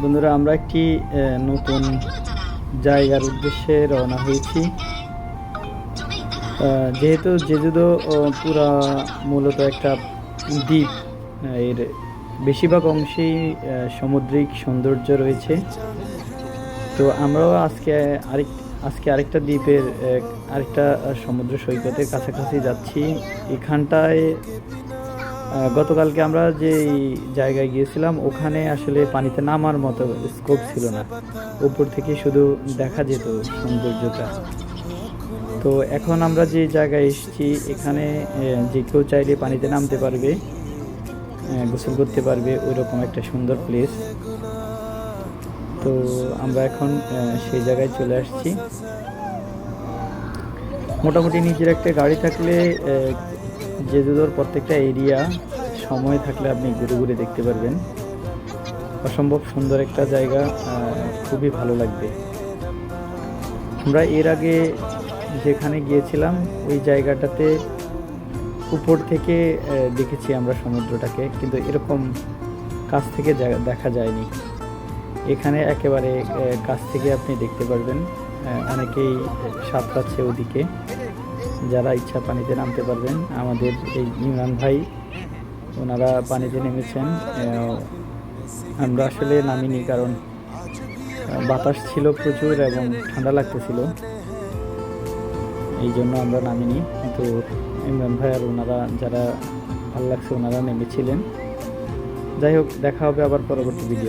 বন্ধুরা, আমরা একটি নতুন জায়গার উদ্দেশ্যে রওনা হয়েছি। যেহেতু জেজুদো পুরা মূলত একটা দ্বীপ, এর বেশিরভাগ অংশেই সামুদ্রিক সৌন্দর্য রয়েছে। তো আমরাও আজকে আরেক, আজকে আরেকটা দ্বীপের আরেকটা সমুদ্র সৈকতের কাছাকাছি যাচ্ছি। এখানটায় গতকালকে আমরা যে জায়গায় গিয়েছিলাম, ওখানে আসলে পানিতে নামার মতো স্কোপ ছিল না। উপর থেকে শুধু দেখা যেত সৌন্দর্যটা। তো এখন আমরা যে জায়গায় এসেছি, এখানে যে কেউ চাইলে পানিতে নামতে পারবে গোসল করতে পারবে ওই রকম একটা সুন্দর প্লেস তো আমরা এখন সেই জায়গায় চলে আসছি। মোটামুটি নিজের একটা গাড়ি থাকলে জেজুদোর প্রত্যেকটা এরিয়া, সময় থাকলে আপনি ঘুরে ঘুরে দেখতে পারবেন। অসম্ভব সুন্দর একটা জায়গা খুবই ভালো লাগবে। আমরা এর আগে যেখানে গিয়েছিলাম, ওই জায়গাটাতে উপর থেকে দেখেছি আমরা সমুদ্রটাকে, কিন্তু এরকম কাছ থেকে দেখা যায়নি। এখানে একেবারে কাছ থেকে আপনি দেখতে পারবেন অনেকেই সাঁতরাচ্ছে ওদিকে। যারা ইচ্ছা পানিতে নামতে পারবেন, আমাদের এই ইমরান ভাই, ওনারা পানিতে নেমেছেন। আমরা আসলে নামিনি কারণ বাতাস ছিল প্রচুর এবং ঠান্ডা লাগতেছিল। এই জন্য আমরা নামিনি। কিন্তু ইমরান ভাই আর ওনারা যারা ভালো লাগছে, ওনারা নেমেছিলেন। যাই হোক, দেখা হবে আবার পরবর্তী ভিডিও